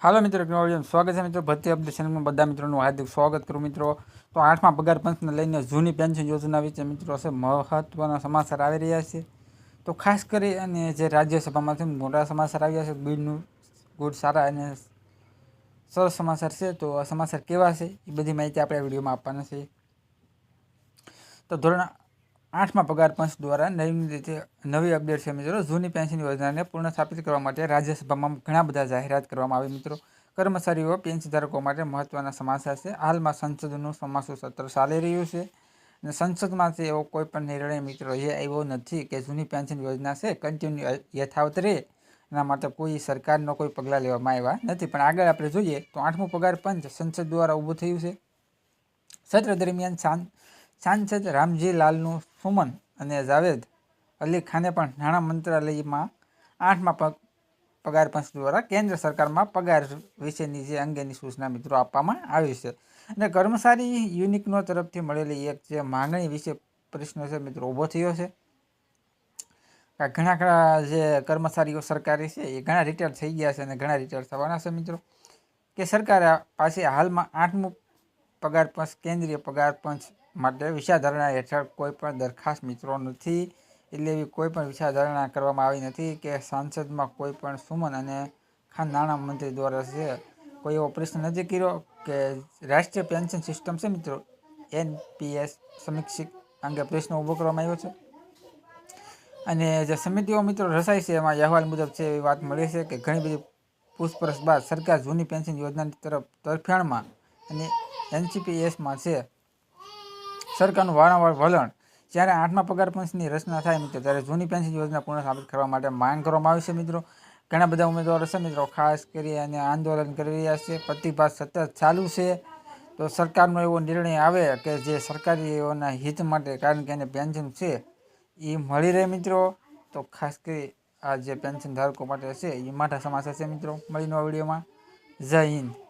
હાલો મિત્રો, એક સ્વાગત છે મિત્રો. ભરતી અપડેટ બધા મિત્રોનું હાર્દિક સ્વાગત કરું મિત્રો. તો આઠમા પગાર પંચને લઈને જૂની પેન્શન યોજના વિશે મિત્રો છે મહત્ત્વના સમાચાર આવી રહ્યા છે. તો ખાસ કરી અને જે રાજ્યસભામાંથી મોટા સમાચાર આવ્યા છે ગુડનું ગુડ સારા અને સરસ સમાચાર છે. તો સમાચાર કેવા છે, એ બધી માહિતી આપણે આ વિડીયોમાં આપવાના છે. તો ધોરણ આઠમા પગાર પંચ દ્વારા નવી રીતે નવી અપડેટ છે મિત્રો. જૂની પેન્શન યોજનાને પૂર્ણ સ્થાપિત કરવા માટે રાજ્યસભામાં ઘણા બધા જાહેરાત કરવામાં આવી મિત્રો. કર્મચારીઓ, પેન્શન ધારકો માટે મહત્ત્વના સમાચાર છે. હાલમાં સંસદનું ચોમાસું સત્ર ચાલી રહ્યું છે અને સંસદમાંથી એવો કોઈ પણ નિર્ણય મિત્રો એ આવ્યો નથી કે જૂની પેન્શન યોજના છે કન્ટિન્યુ યથાવત રહે. એના માટે કોઈ સરકારનો કોઈ પગલાં લેવામાં આવ્યા નથી. પણ આગળ આપણે જોઈએ તો આઠમું પગાર પંચ સંસદ દ્વારા ઊભું થયું છે. સત્ર દરમિયાન સાંસદ રામજી લાલનું સુમન અને જાવેદ અલી ખાને પણ નાણાં મંત્રાલયમાં આઠમા પગ, પગાર પંચ દ્વારા કેન્દ્ર સરકારમાં પગાર વિશેની જે અંગેની સૂચના મિત્રો આપવામાં આવી છે. અને કર્મચારી યુનિકનો તરફથી મળેલી એક જે માંગણી વિશે પ્રશ્ન છે મિત્રો, ઊભો થયો છે. ઘણા ઘણા જે કર્મચારીઓ સરકારી છે, એ ઘણા રિટાયર થઈ ગયા છે અને ઘણા રિટાયર થવાના છે મિત્રો. કે સરકાર પાસે હાલમાં આઠમું પગાર પંચ, કેન્દ્રીય પગાર પંચ માટે વિચારધારણા હેઠળ કોઈ પણ દરખાસ્ત મિત્રો નથી, એટલે એવી કોઈ પણ વિચારધારણા કરવામાં આવી નથી કે સાંસદમાં કોઈ પણ સુમન અને ખાન નાણાં મંત્રી દ્વારા છે કોઈ એવો પ્રશ્ન નથી કર્યો કે રાષ્ટ્રીય પેન્શન સિસ્ટમ છે મિત્રો, એનપીએસ સમીક્ષિક અંગે પ્રશ્ન ઊભો કરવામાં આવ્યો છે. અને જે સમિતિઓ મિત્રો રચાઈ છે, એમાં અહેવાલ મુજબ છે એવી વાત મળી છે કે ઘણી બધી પૂછપરછ બાદ સરકાર જૂની પેન્શન યોજનાની તરફ તરફેણમાં અને એનસીપીએસમાં છે સરકારનું વારંવાર વલણ. જ્યારે આઠમા પગાર પંચની રચના થાય મિત્રો, ત્યારે જૂની પેન્શન યોજના પૂર્ણ સાબિત કરવા માટે માંગ કરવામાં આવી છે મિત્રો. ઘણા બધા ઉમેદવારો છે મિત્રો, ખાસ કરી અને આંદોલન કરી રહ્યા છે. પ્રતિભાસ સતત ચાલુ છે. તો સરકારનો એવો નિર્ણય આવે કે જે સરકારીઓના હિત માટે, કારણ કે એને પેન્શન છે એ મળી રહે મિત્રો. તો ખાસ કરી આ જે પેન્શન ધારકો માટે છે એ માઠા સમાચાર છે મિત્રો. મળીનો વિડીયોમાં. જય હિન્દ.